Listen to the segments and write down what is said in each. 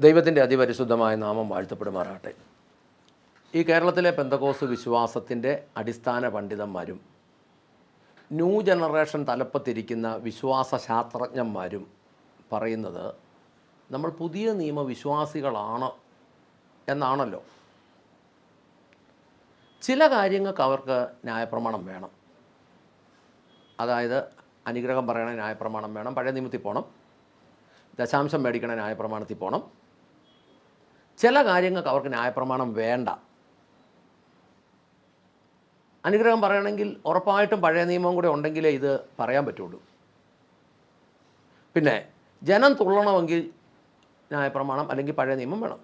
ദൈവത്തിന്റെ അതിപരിശുദ്ധമായ നാമം വാഴ്ത്തപ്പെടുമാറാട്ടെ ഈ കേരളത്തിലെ പെന്തകോസ് വിശ്വാസത്തിന്റെ അടിസ്ഥാന പണ്ഡിതന്മാരും ന്യൂ ജനറേഷൻ തലപ്പത്തിരിക്കുന്ന വിശ്വാസ ശാസ്ത്രജ്ഞന്മാരും പറയുന്നത് നമ്മൾ പുതിയ നിയമവിശ്വാസികളാണ് എന്നാണല്ലോ. ചില കാര്യങ്ങൾക്ക് അവർക്ക് ന്യായപ്രമാണം വേണം. അതായത് അനുഗ്രഹം പറയണ ന്യായപ്രമാണം വേണം പഴയ നിയമത്തിൽ പോകണം ദശാംശം മേടിക്കണ ന്യായപ്രമാണത്തിൽ പോകണം ചില കാര്യങ്ങൾക്ക് അവർക്ക് ന്യായപ്രമാണം വേണ്ട. അനുഗ്രഹം പറയണമെങ്കിൽ ഉറപ്പായിട്ടും പഴയ നിയമം കൂടെ ഉണ്ടെങ്കിലേ ഇത് പറയാൻ പറ്റുള്ളൂ. പിന്നെ ജനം തുള്ളണമെങ്കിൽ ന്യായപ്രമാണം അല്ലെങ്കിൽ പഴയ നിയമം വേണം.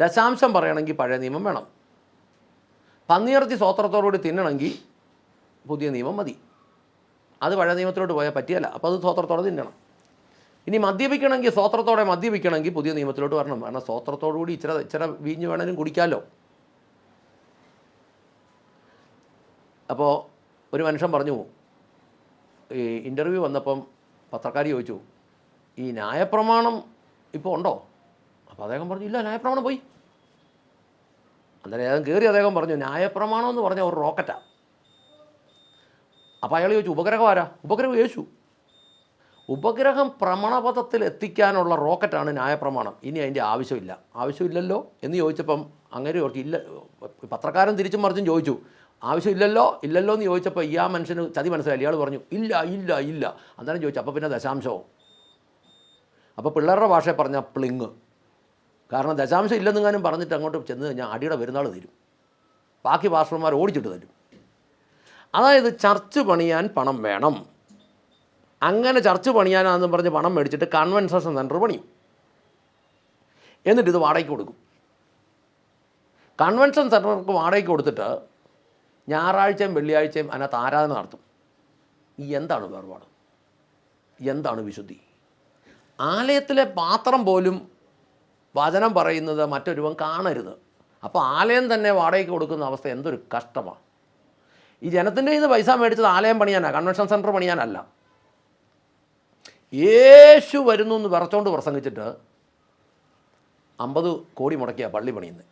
ദശാംശം പറയണമെങ്കിൽ പഴയ നിയമം വേണം. പന്നിയിറച്ചി സ്വോത്രത്തോടുകൂടി തിന്നണമെങ്കിൽ പുതിയ നിയമം മതി. അത് പഴയ നിയമത്തിലോട്ട് പോയാൽ പറ്റിയല്ല. അപ്പോൾ അത് സ്വോത്രത്തോടെ തിന്നണം. ഇനി മദ്യപിക്കണമെങ്കിൽ സ്വോത്രത്തോടെ മദ്യപിക്കണമെങ്കിൽ പുതിയ നിയമത്തിലോട്ട് വരണം. കാരണം സ്വോത്രത്തോടുകൂടി ഇച്ചിര ഇച്ചിര വീഞ്ഞ് വേണേലും കുടിക്കാമല്ലോ അപ്പോൾ ഒരു മനുഷ്യൻ പറഞ്ഞു ഈ ഇന്റർവ്യൂ വന്നപ്പം പത്രക്കാർ ചോദിച്ചു ഈ ന്യായപ്രമാണം ഇപ്പോൾ ഉണ്ടോ? അപ്പോൾ അദ്ദേഹം പറഞ്ഞു ഇല്ല ന്യായപ്രമാണം പോയി. അന്നേരം അദ്ദേഹം കയറി അദ്ദേഹം പറഞ്ഞു ന്യായപ്രമാണം എന്ന് പറഞ്ഞാൽ ഒരു റോക്കറ്റാണ് അപ്പോൾ അയാൾ ചോദിച്ചു ഉപഗ്രഹം ആരാ? ഉപഗ്രഹം യേശു. ഉപഗ്രഹം പ്രമണപഥത്തിൽ എത്തിക്കാനുള്ള റോക്കറ്റാണ് ന്യായപ്രമാണം. ഇനി അതിന്റെ ആവശ്യമില്ല. ആവശ്യമില്ലല്ലോ എന്ന് ചോദിച്ചപ്പം അങ്ങനെ ഓർക്കും ഇല്ല പത്രക്കാരൻ തിരിച്ചും മറിച്ചും ചോദിച്ചു. ആവശ്യമില്ലല്ലോ ഇല്ലല്ലോ എന്ന് ചോദിച്ചപ്പോൾ ഈ ആ മനുഷ്യന് ചതി മനസ്സിലായി. ഇയാൾ പറഞ്ഞു ഇല്ല ഇല്ല ഇല്ല. അന്നേരം ചോദിച്ചു അപ്പോൾ പിന്നെ ദശാംശമോ? അപ്പോൾ പിള്ളേരുടെ ഭാഷയെ പറഞ്ഞാൽ പ്ലിങ്. കാരണം ദശാംശം ഇല്ലെന്നെങ്ങാനും പറഞ്ഞിട്ട് അങ്ങോട്ട് ചെന്ന് കഴിഞ്ഞാൽ അടിയുടെ പെരുന്നാൾ തരും. ബാക്കി പാസ്റ്റർമാർ ഓടിച്ചിട്ട് തരും. അതായത് ചർച്ച് പണിയാൻ പണം വേണം. അങ്ങനെ ചർച്ച് പണിയാനാണെന്ന് പറഞ്ഞ് പണം മേടിച്ചിട്ട് കൺവെൻഷൻ സെന്റർ പണിയും. എന്നിട്ട് ഇത് വാടകയ്ക്ക് കൊടുക്കും. കൺവെൻഷൻ സെന്റർക്ക് വാടകയ്ക്ക് കൊടുത്തിട്ട് ഞായറാഴ്ചയും വെള്ളിയാഴ്ചയും അതിനകത്ത് ആരാധന നടത്തും. ഈ എന്താണ് വേർപാട്? എന്താണ് വിശുദ്ധി? ആലയത്തിലെ പാത്രം പോലും വചനം പറയുന്നത് മറ്റൊരുവൻ കാണരുത്. അപ്പോൾ ആലയം തന്നെ വാടകയ്ക്ക് കൊടുക്കുന്ന അവസ്ഥ എന്തൊരു കഷ്ടമാണ്. ഈ ജനത്തിന്റെ ഇന്ന് പൈസ മേടിച്ചത് ആലയം പണിയാനാണ് കൺവെൻഷൻ സെന്റർ പണിയാനല്ല. യേശു വരുന്നു എന്ന് വിറച്ചോണ്ട് പ്രസംഗിച്ചിട്ട് അമ്പത് കോടി മുടക്കിയ പള്ളി പണിയുന്നത്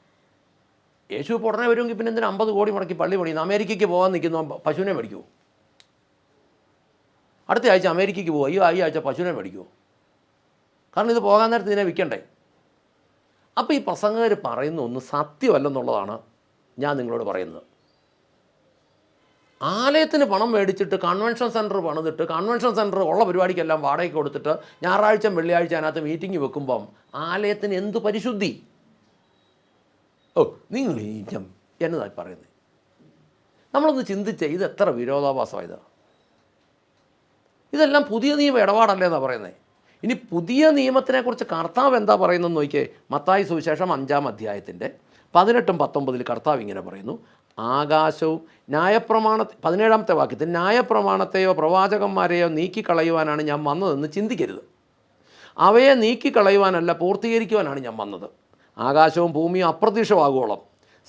യേശു ഇപ്പോൾ ഉടനെ വരുമെങ്കിൽ പിന്നെ എന്തിനാ അമ്പത് കോടി മുടക്കി പള്ളി പണിയുന്നത് അമേരിക്കയ്ക്ക് പോകാൻ നിൽക്കുന്നു പശുവിനെ മേടിക്കുമോ അടുത്ത ആഴ്ച അമേരിക്കയ്ക്ക് പോകുമോ അയ്യോ ഈ ആഴ്ച പശുവിനെ മേടിക്കുമോ കാരണം ഇത് പോകാൻ നേരത്ത് ഇതിനെ വിൽക്കണ്ടേ? അപ്പോൾ ഈ പ്രസംഗകർ പറയുന്ന ഒന്ന് സത്യമല്ലെന്നുള്ളതാണ് ഞാൻ നിങ്ങളോട് പറയുന്നത്. ആലയത്തിന് പണം മേടിച്ചിട്ട് കൺവെൻഷൻ സെന്റർ പണിതിട്ട് കൺവെൻഷൻ സെന്റർ ഉള്ള പരിപാടിക്കെല്ലാം വാടകയ്ക്ക് കൊടുത്തിട്ട് ഞായറാഴ്ച വെള്ളിയാഴ്ച അതിനകത്ത് മീറ്റിംഗ് വെക്കുമ്പം ആലയത്തിന് എന്ത് പരിശുദ്ധി? ഓ നിങ്ങൾ ഈജം എന്നതായി പറയുന്നത് നമ്മളൊന്ന് ചിന്തിച്ച ഇത് എത്ര വിരോധാഭാസമായത്. ഇതെല്ലാം പുതിയ നിയമ ഇടപാടല്ലേ എന്നാണ് പറയുന്നത് ഇനി പുതിയ നിയമത്തിനെക്കുറിച്ച് കർത്താവ് എന്താ പറയുന്നതെന്ന് നോക്കിയേ. മത്തായി സുവിശേഷം അഞ്ചാം അധ്യായത്തിന്റെ പതിനെട്ടും പത്തൊമ്പതിൽ കർത്താവ് ഇങ്ങനെ പറയുന്നു. ആകാശവും ന്യായപ്രമാണ പതിനേഴാമത്തെ വാക്യത്തിൽ ന്യായപ്രമാണത്തെയോ പ്രവാചകന്മാരെയോ നീക്കിക്കളയുവാനാണ് ഞാൻ വന്നതെന്ന് ചിന്തിക്കരുത്. അവയെ നീക്കിക്കളയുവാനല്ല പൂർത്തീകരിക്കുവാനാണ് ഞാൻ വന്നത്. ആകാശവും ഭൂമിയും അപ്രത്യക്ഷമാകുവോളം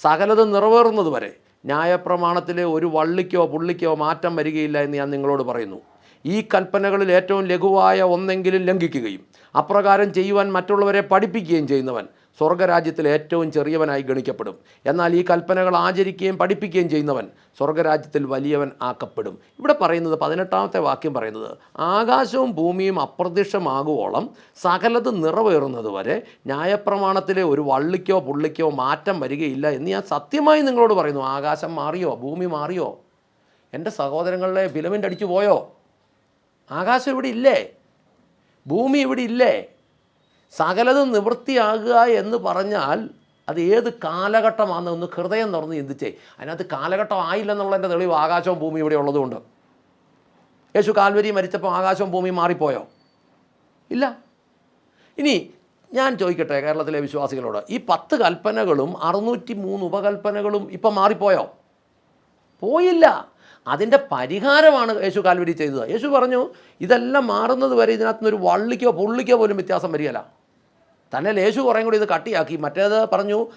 സകലത് നിറവേറുന്നത് വരെ ന്യായപ്രമാണത്തിലെ ഒരു വള്ളിക്കോ പുള്ളിക്കോ മാറ്റം വരികയില്ല എന്ന് ഞാൻ നിങ്ങളോട് പറയുന്നു. ഈ കൽപ്പനകളിൽ ഏറ്റവും ലഘുവായ ഒന്നെങ്കിലും ലംഘിക്കുകയും അപ്രകാരം ചെയ്യുവാൻ മറ്റുള്ളവരെ പഠിപ്പിക്കുകയും ചെയ്യുന്നവൻ സ്വർഗരാജ്യത്തിൽ ഏറ്റവും ചെറിയവനായി ഗണിക്കപ്പെടും. എന്നാൽ ഈ കൽപ്പനകൾ ആചരിക്കുകയും പഠിപ്പിക്കുകയും ചെയ്യുന്നവൻ സ്വർഗരാജ്യത്തിൽ വലിയവൻ ആക്കപ്പെടും. ഇവിടെ പറയുന്നത് പതിനെട്ടാമത്തെ വാക്യം പറയുന്നത് ആകാശവും ഭൂമിയും അപ്രത്യക്ഷമാകുവോളം സകലത് നിറവേറുന്നത് വരെ ന്യായപ്രമാണത്തിലെ ഒരു വള്ളിക്കോ പുള്ളിക്കോ മാറ്റം വരികയില്ല എന്ന് ഞാൻ സത്യമായി നിങ്ങളോട് പറയുന്നു. ആകാശം മാറിയോ? ഭൂമി മാറിയോ? എന്റെ സഹോദരങ്ങളിലെ ഫിലമെന്റ് അടിച്ചു പോയോ? ആകാശം ഇവിടെ ഇല്ലേ? ഭൂമി ഇവിടെ ഇല്ലേ? സകലതും നിവൃത്തിയാകുക എന്ന് പറഞ്ഞാൽ അത് ഏത് കാലഘട്ടമാണെന്ന് ഒന്ന് ഹൃദയം തുറന്ന് ചിന്തിച്ചേ. അതിനകത്ത് കാലഘട്ടം ആയില്ലെന്നുള്ളതിന്റെ തെളിവ് ആകാശവും ഭൂമി ഇവിടെ ഉള്ളതുകൊണ്ട്. യേശു കാൽവരി മരിച്ചപ്പോൾ ആകാശവും ഭൂമിയും മാറിപ്പോയോ? ഇല്ല. ഇനി ഞാൻ ചോദിക്കട്ടെ കേരളത്തിലെ വിശ്വാസികളോട് ഈ പത്ത് കൽപ്പനകളും അറുന്നൂറ്റി മൂന്ന് ഉപകൽപ്പനകളും ഇപ്പം മാറിപ്പോയോ? പോയില്ല. അതിന്റെ പരിഹാരമാണ് യേശു കാൽവരി ചെയ്തത്. യേശു പറഞ്ഞു ഇതെല്ലാം മാറുന്നത് വരെ ഇതിനകത്ത് നിന്ന് ഒരു വള്ളിക്കോ പുള്ളിക്കോ പോലും വ്യത്യാസം വരികയില്ല. തന്നെ യേശു കുറേ കൂടി ഇത് കട്ടിയാക്കി. മറ്റേത് പറഞ്ഞു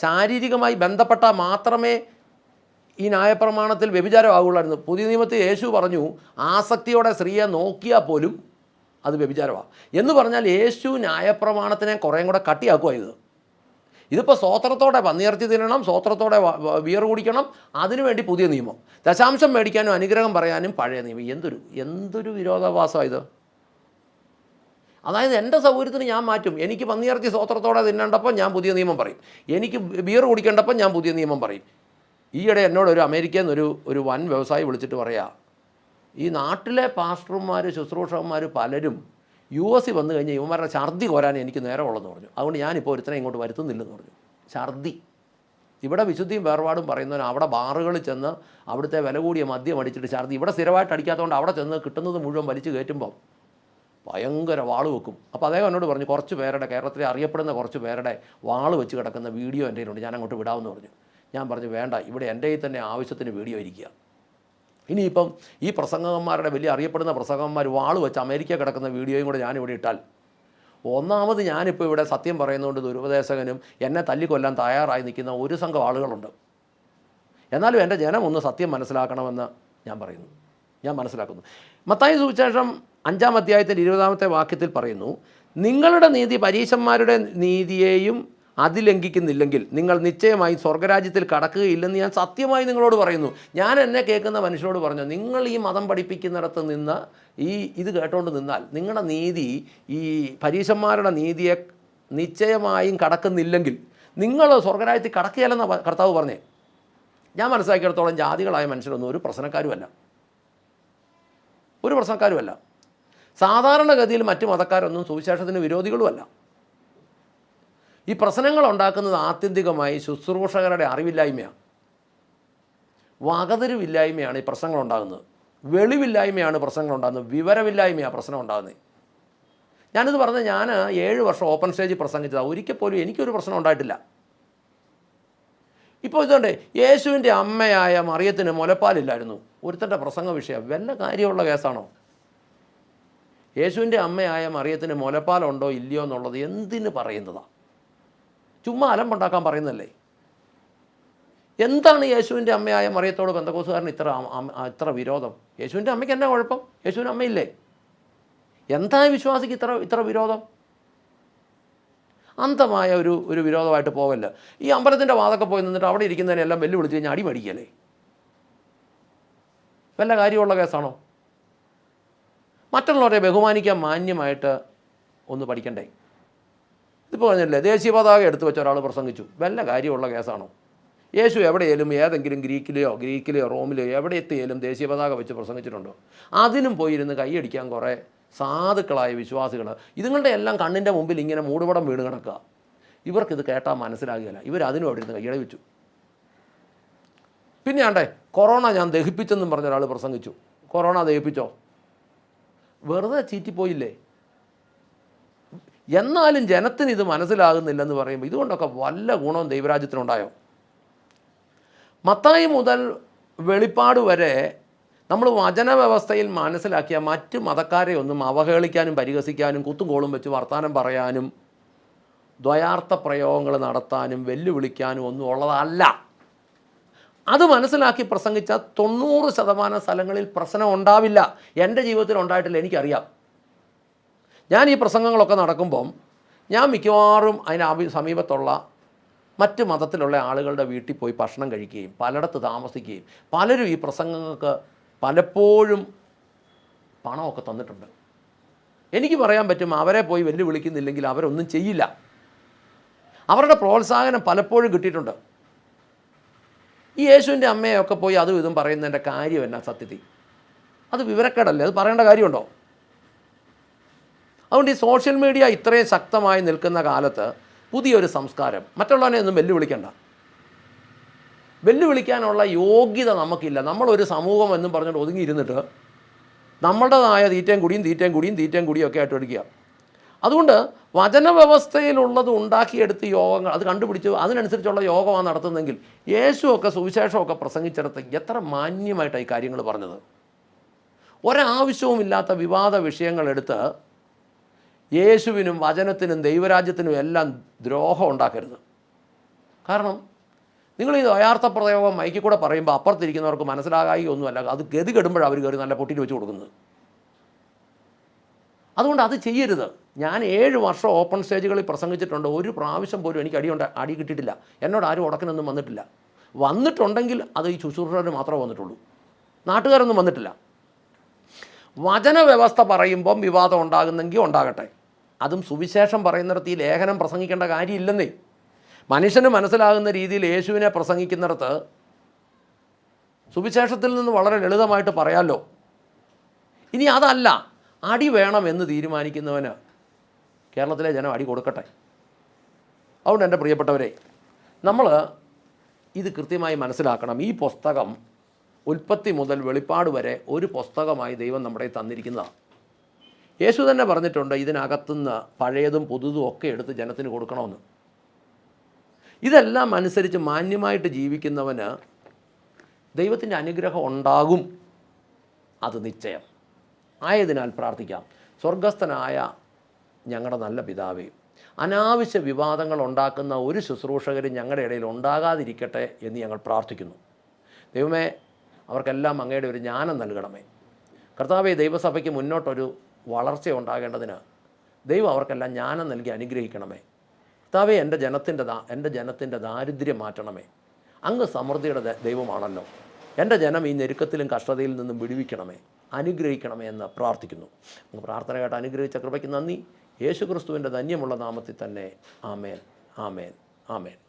ശാരീരികമായി ബന്ധപ്പെട്ട മാത്രമേ ഈ ന്യായപ്രമാണത്തിൽ വ്യഭിചാരമാകുള്ളായിരുന്നു പുതിയ നിയമത്തിൽ യേശു പറഞ്ഞു ആസക്തിയോടെ സ്ത്രീയെ നോക്കിയാൽ പോലും അത് വ്യഭിചാരമാണ് എന്ന് പറഞ്ഞാൽ യേശു ന്യായപ്രമാണത്തിനെ കുറേ കൂടെ കട്ടിയാക്കുക ഇത് ഇതിപ്പോൾ സ്വോത്രത്തോടെ പന്നിയിറച്ചി തിന്നണം സ്വോത്രത്തോടെ ബിയർ കുടിക്കണം അതിനുവേണ്ടി പുതിയ നിയമം. ദശാംശം മേടിക്കാനും അനുഗ്രഹം പറയാനും പഴയ നിയമം. എന്തൊരു എന്തൊരു വിരോധാഭാസമാണ് ഇത്? അതായത് എന്റെ സൗകര്യത്തിന് ഞാൻ മാറ്റും. എനിക്ക് പന്നിയിറച്ചി സ്വോത്രത്തോടെ തിന്നേണ്ടപ്പോൾ ഞാൻ പുതിയ നിയമം പറയും. എനിക്ക് ബിയർ കുടിക്കേണ്ടപ്പോൾ ഞാൻ പുതിയ നിയമം പറയും. ഈയിടെ എന്നോട് ഒരു അമേരിക്കയിൽ നിന്നൊരു ഒരു വൻ വ്യവസായി വിളിച്ചിട്ട് പറയാ ഈ നാട്ടിലെ പാസ്റ്റർമാർ ശുശ്രൂഷകന്മാർ പലരും യു എസ് വന്നു കഴിഞ്ഞാൽ ഇവന്മാരുടെ ഛർദി കോരാൻ എനിക്ക് നേരമുള്ളതെന്ന് പറഞ്ഞു. അതുകൊണ്ട് ഞാനിപ്പോൾ ഒരുത്തനെ ഇങ്ങോട്ട് വരുത്തുന്നില്ലെന്ന് പറഞ്ഞു. ഛർദി. ഇവിടെ വിശുദ്ധിയും വേർപാടും പറയുന്നവന് അവിടെ ബാറുകളിൽ ചെന്ന് അവിടുത്തെ വില കൂടിയ മദ്യം അടിച്ചിട്ട് ഛർദി. ഇവിടെ സ്ഥിരമായിട്ട് അടിക്കാത്തതുകൊണ്ട് അവിടെ ചെന്ന് കിട്ടുന്നത് മുഴുവൻ വലിച്ചു കയറ്റുമ്പം ഭയങ്കര വാൾ വെക്കും. അപ്പോൾ അദ്ദേഹം എന്നോട് പറഞ്ഞു കുറച്ച് പേരുടെ കേരളത്തിലെ അറിയപ്പെടുന്ന കുറച്ച് പേരുടെ വാൾ വെച്ച് കിടക്കുന്ന വീഡിയോ എന്റെ കയ്യിലുണ്ട്. ഞാൻ അങ്ങോട്ട് വിടാമെന്ന് പറഞ്ഞു. ഞാൻ പറഞ്ഞു വേണ്ട ഇവിടെ എന്റെ തന്നെ ആവശ്യത്തിന് വീഡിയോ ഇരിക്കുക. ഇനിയിപ്പം ഈ പ്രസംഗകന്മാരുടെ വലിയ അറിയപ്പെടുന്ന പ്രസംഗന്മാർ വാൾ വെച്ച് അമേരിക്ക കിടക്കുന്ന വീഡിയോയും കൂടെ ഞാനിവിടെ ഇട്ടാൽ ഒന്നാമത് ഞാനിപ്പോൾ ഇവിടെ സത്യം പറയുന്നതുകൊണ്ട് ദുരുപദേശകനും എന്നെ തല്ലിക്കൊല്ലാൻ തയ്യാറായി നിൽക്കുന്ന ഒരു സംഘം ആളുകളുണ്ട്. എന്നാലും എന്റെ ജനം ഒന്ന് സത്യം മനസ്സിലാക്കണമെന്ന് ഞാൻ പറയുന്നു. ഞാൻ മനസ്സിലാക്കുന്നു. മത്തായി സുവിശേഷം അഞ്ചാം അധ്യായത്തിന്റെ ഇരുപതാമത്തെ വാക്യത്തിൽ പറയുന്നു നിങ്ങളുടെ നീതി പരീശന്മാരുടെ നീതിയെയും അതിലംഘിക്കുന്നില്ലെങ്കിൽ നിങ്ങൾ നിശ്ചയമായി സ്വർഗരാജ്യത്തിൽ കടക്കുകയില്ലെന്ന് ഞാൻ സത്യമായി നിങ്ങളോട് പറയുന്നു. ഞാൻ എന്നെ കേൾക്കുന്ന മനുഷ്യരോട് പറഞ്ഞു നിങ്ങൾ ഈ മതം പഠിപ്പിക്കുന്നിടത്ത് നിന്ന് ഈ ഇത് കേട്ടുകൊണ്ട് നിന്നാൽ നിങ്ങളുടെ നീതി ഈ പരീശന്മാരുടെ നീതിയെ നിശ്ചയമായും കടക്കുന്നില്ലെങ്കിൽ നിങ്ങൾ സ്വർഗരാജ്യത്തിൽ കടക്കുകയല്ലെന്ന കർത്താവ് പറഞ്ഞേ. ഞാൻ മനസ്സിലാക്കിയിടത്തോളം ജാതികളായ മനുഷ്യരൊന്നും ഒരു പ്രശ്നക്കാരുമല്ല. ഒരു പ്രശ്നക്കാരുമല്ല. സാധാരണഗതിയിൽ മറ്റു മതക്കാരൊന്നും സുവിശേഷത്തിന് വിരോധികളുമല്ല. ഈ പ്രശ്നങ്ങൾ ഉണ്ടാക്കുന്നത് ആത്യന്തികമായി ശുശ്രൂഷകരുടെ അറിവില്ലായ്മയാണ്. വകതിരിവില്ലായ്മയാണ് ഈ പ്രശ്നങ്ങൾ ഉണ്ടാകുന്നത്. വെളിവില്ലായ്മയാണ് പ്രശ്നങ്ങൾ ഉണ്ടാകുന്നത്. വിവരമില്ലായ്മയാണ് പ്രശ്നം ഉണ്ടാകുന്നത്. ഞാനിത് പറഞ്ഞ ഞാൻ ഏഴ് വർഷം ഓപ്പൺ സ്റ്റേജിൽ പ്രസംഗിച്ചതാണ് ഒരിക്കൽ പോലും എനിക്കൊരു പ്രശ്നം ഉണ്ടായിട്ടില്ല. ഇപ്പോൾ ഇതുകൊണ്ട് യേശുവിന്റെ അമ്മയായ മറിയത്തിന് മുലപ്പാലില്ലായിരുന്നു. ഒരുത്തന്റെ പ്രസംഗ വിഷയം. വല്ല കാര്യമുള്ള കേസാണോ? യേശുവിന്റെ അമ്മയായ മറിയത്തിന് മുലപ്പാലുണ്ടോ ഇല്ലയോ എന്നുള്ളത് എന്തിന് പറയുന്നതാണ് ചുമ്മാ അലമ്പുണ്ടാക്കാൻ പറയുന്നതല്ലേ? എന്താണ് യേശുവിന്റെ അമ്മയായ മറിയത്തോട് ബന്ധകോസുകാരൻ ഇത്ര ഇത്ര വിരോധം? യേശുവിന്റെ അമ്മയ്ക്ക് എന്നാ കുഴപ്പം? യേശുവിന്റെ അമ്മയില്ലേ? എന്താ വിശ്വാസിക്ക് ഇത്ര ഇത്ര വിരോധം? അന്തമായ ഒരു ഒരു വിരോധമായിട്ട് പോകല്ല ഈ അമ്പലത്തിന്റെ വാതൊക്കെ പോയി നിന്നിട്ട് അവിടെ ഇരിക്കുന്നതിനെല്ലാം വെല്ലുവിളിച്ച് കഴിഞ്ഞാൽ അടി മേടിക്കല്ലേ വല്ല കാര്യമുള്ള കേസാണോ? മറ്റുള്ളവരെ ബഹുമാനിക്കാൻ മാന്യമായിട്ട് ഒന്ന് പഠിക്കണ്ടേ? ഇതിപ്പോൾ പറഞ്ഞില്ലേ ദേശീയ പതാക എടുത്തു വെച്ച ഒരാൾ പ്രസംഗിച്ചു. വല്ല കാര്യമുള്ള കേസാണോ? യേശു എവിടെയാലും ഏതെങ്കിലും ഗ്രീക്കിലെയോ ഗ്രീക്കിലെയോ റോമിലെയോ എവിടെ എത്തിയാലും ദേശീയ പതാക വെച്ച് പ്രസംഗിച്ചിട്ടുണ്ടോ? അതിനും പോയിരുന്ന് കൈയടിക്കാൻ കുറേ സാധുക്കളായ വിശ്വാസികൾ ഇതുങ്ങളുടെ എല്ലാം കണ്ണിന്റെ മുമ്പിൽ ഇങ്ങനെ മൂടുപടം വീണ് കിടക്കുക. ഇവർക്കിത് കേട്ടാൽ മനസ്സിലാകുകയില്ല. ഇവർ അതിനും അവിടെ ഇരുന്ന് കൈയടി വെച്ചു പിന്നെ ആണ്ടേ കൊറോണ ഞാൻ ദഹിപ്പിച്ചെന്നും പറഞ്ഞ ഒരാൾ പ്രസംഗിച്ചു. കൊറോണ ദഹിപ്പിച്ചോ? വെറുതെ ചീറ്റിപ്പോയില്ലേ? എന്നാലും ജനത്തിന് ഇത് മനസ്സിലാകുന്നില്ലെന്ന് പറയുമ്പോൾ ഇതുകൊണ്ടൊക്കെ വല്ല ഗുണവും ദൈവരാജ്യത്തിനുണ്ടായോ? മത്തായി മുതൽ വെളിപ്പാട് വരെ നമ്മൾ വചന വ്യവസ്ഥയിൽ മനസ്സിലാക്കിയ മറ്റ് മതക്കാരെ ഒന്നും അവഹേളിക്കാനും പരിഹസിക്കാനും കുത്തും കോളും വെച്ച് വർത്തമാനം പറയാനും ദ്വയാർത്ഥ പ്രയോഗങ്ങൾ നടത്താനും വെല്ലുവിളിക്കാനും ഒന്നും ഉള്ളതല്ല. അത് മനസ്സിലാക്കി പ്രസംഗിച്ച തൊണ്ണൂറ് ശതമാനം സ്ഥലങ്ങളിൽ പ്രശ്നം ഉണ്ടാവില്ല. എന്റെ ജീവിതത്തിൽ ഉണ്ടായിട്ടില്ല എനിക്കറിയാം. ഞാൻ ഈ പ്രസംഗങ്ങളൊക്കെ നടക്കുമ്പം ഞാൻ മിക്കവാറും അതിന് സമീപത്തുള്ള മറ്റ് മതത്തിലുള്ള ആളുകളുടെ വീട്ടിൽ പോയി ഭക്ഷണം കഴിക്കുകയും പലയിടത്ത് താമസിക്കുകയും പലരും ഈ പ്രസംഗങ്ങൾക്ക് പലപ്പോഴും പണമൊക്കെ തന്നിട്ടുണ്ട്. എനിക്ക് പറയാൻ പറ്റും അവരെ പോയി വെല്ലുവിളിക്കുന്നില്ലെങ്കിൽ അവരൊന്നും ചെയ്യില്ല. അവരുടെ പ്രോത്സാഹനം പലപ്പോഴും കിട്ടിയിട്ടുണ്ട്. ഈ യേശുവിന്റെ അമ്മയൊക്കെ പോയി അതും ഇതും പറയുന്നതിന്റെ കാര്യം എന്നാ സത്യത്തിൽ? അത് വിവരക്കേടല്ലേ? അത് പറയേണ്ട കാര്യമുണ്ടോ? അതുകൊണ്ട് ഈ സോഷ്യൽ മീഡിയ ഇത്രയും ശക്തമായി നിൽക്കുന്ന കാലത്ത് പുതിയൊരു സംസ്കാരം. മറ്റുള്ളവനെ ഒന്നും വെല്ലുവിളിക്കണ്ട. വെല്ലുവിളിക്കാനുള്ള യോഗ്യത നമുക്കില്ല. നമ്മളൊരു സമൂഹം എന്നും പറഞ്ഞിട്ട് ഒതുങ്ങിയിരുന്നിട്ട് നമ്മളുടേതായ തീറ്റയും കുടിയും തീറ്റയും കുടിയും തീറ്റയും കുടിയും ഒക്കെ ആയിട്ട് എടുക്കുക അതുകൊണ്ട് വചനവ്യവസ്ഥയിലുള്ളത് ഉണ്ടാക്കിയെടുത്ത് യോഗങ്ങൾ അത് കണ്ടുപിടിച്ച് അതിനനുസരിച്ചുള്ള യോഗമാണ് നടത്തുന്നതെങ്കിൽ യേശുവൊക്കെ സുവിശേഷമൊക്കെ പ്രസംഗിച്ചിടത്ത് എത്ര മാന്യമായിട്ടാണ് ഈ കാര്യങ്ങൾ പറഞ്ഞത്? ഒരാവശ്യവുമില്ലാത്ത വിവാദ വിഷയങ്ങളെടുത്ത് യേശുവിനും വചനത്തിനും ദൈവരാജ്യത്തിനും എല്ലാം ദ്രോഹം ഉണ്ടാക്കരുത്. കാരണം നിങ്ങൾ ഈ ദ്വയാർത്ഥ പ്രയോഗം മൈക്കിൽ കൂടെ പറയുമ്പോൾ അപ്പുറത്തിരിക്കുന്നവർക്ക് മനസ്സിലാകായി ഒന്നുമല്ല. അത് ഗതി കെടുമ്പോഴാണ് അവർ കയറി നല്ല പൊട്ടിയിൽ വെച്ച് കൊടുക്കുന്നത്. അതുകൊണ്ട് അത് ചെയ്യരുത്. ഞാൻ ഏഴ് വർഷം ഓപ്പൺ സ്റ്റേജുകളിൽ പ്രസംഗിച്ചിട്ടുണ്ട്. ഒരു പ്രാവശ്യം പോലും എനിക്ക് അടി ഉണ്ട് അടി കിട്ടിയിട്ടില്ല. എന്നോട് ആരും ഉടക്കനൊന്നും വന്നിട്ടില്ല. വന്നിട്ടുണ്ടെങ്കിൽ അത് ഈ ശുശ്രൂഷകർ മാത്രമേ വന്നിട്ടുള്ളൂ. നാട്ടുകാരൊന്നും വന്നിട്ടില്ല. വചന വ്യവസ്ഥ പറയുമ്പം വിവാദം ഉണ്ടാകുന്നെങ്കിൽ ഉണ്ടാകട്ടെ. അതും സുവിശേഷം പറയുന്നിടത്ത് ഈ ലേഖനം പ്രസംഗിക്കേണ്ട കാര്യമില്ലെന്നേ. മനുഷ്യന് മനസ്സിലാകുന്ന രീതിയിൽ യേശുവിനെ പ്രസംഗിക്കുന്നിടത്ത് സുവിശേഷത്തിൽ നിന്ന് വളരെ ലളിതമായിട്ട് പറയാമല്ലോ ഇനി അതല്ല അടി വേണം എന്ന് തീരുമാനിക്കുന്നവന് കേരളത്തിലെ ജനം അടി കൊടുക്കട്ടെ. അതുകൊണ്ട് എന്റെ പ്രിയപ്പെട്ടവരെ നമ്മൾ ഇത് കൃത്യമായി മനസ്സിലാക്കണം. ഈ പുസ്തകം ഉൽപ്പത്തി മുതൽ വെളിപ്പാട് വരെ ഒരു പുസ്തകമായി ദൈവം നമ്മുടെ തന്നിരിക്കുന്നതാണ്. യേശു തന്നെ പറഞ്ഞിട്ടുണ്ട് ഇതിനകത്തുനിന്ന് പഴയതും പുതുതും ഒക്കെ എടുത്ത് ജനത്തിന് കൊടുക്കണമെന്ന്. ഇതെല്ലാം അനുസരിച്ച് മാന്യമായിട്ട് ജീവിക്കുന്നവന് ദൈവത്തിന്റെ അനുഗ്രഹം ഉണ്ടാകും. അത് നിശ്ചയം. ആയതിനാൽ പ്രാർത്ഥിക്കാം. സ്വർഗസ്ഥനായ ഞങ്ങളുടെ നല്ല പിതാവേ അനാവശ്യ വിവാദങ്ങൾ ഉണ്ടാക്കുന്ന ഒരു ശുശ്രൂഷകരും ഞങ്ങളുടെ ഇടയിൽ ഉണ്ടാകാതിരിക്കട്ടെ എന്ന് ഞങ്ങൾ പ്രാർത്ഥിക്കുന്നു. ദൈവമേ അവർക്കെല്ലാം അങ്ങയുടെ ഒരു ജ്ഞാനം നൽകണമേ. കർത്താവെ ദൈവസഭയ്ക്ക് മുന്നോട്ടൊരു വളർച്ച ഉണ്ടാകേണ്ടതിന് ദൈവം അവർക്കെല്ലാം ജ്ഞാനം നൽകി അനുഗ്രഹിക്കണമേ. കർത്താവെ എന്റെ ജനത്തിന്റെ എന്റെ ജനത്തിന്റെ ദാരിദ്ര്യം മാറ്റണമേ. അങ്ങ് സമൃദ്ധിയുടെ ദൈവമാണല്ലോ. എന്റെ ജനം ഈ ഞെരുക്കത്തിലും കഷ്ടതയിൽ നിന്നും വിടുവിക്കണമേ. അനുഗ്രഹിക്കണമേ എന്ന് പ്രാർത്ഥിക്കുന്നു. പ്രാർത്ഥന കേട്ട് അനുഗ്രഹിച്ച കൃപയ്ക്ക് നന്ദി. യേശുക്രിസ്തുവിന്റെ ധന്യമുള്ള നാമത്തിൽ തന്നെ ആമേൻ. ആമേൻ. ആമേൻ.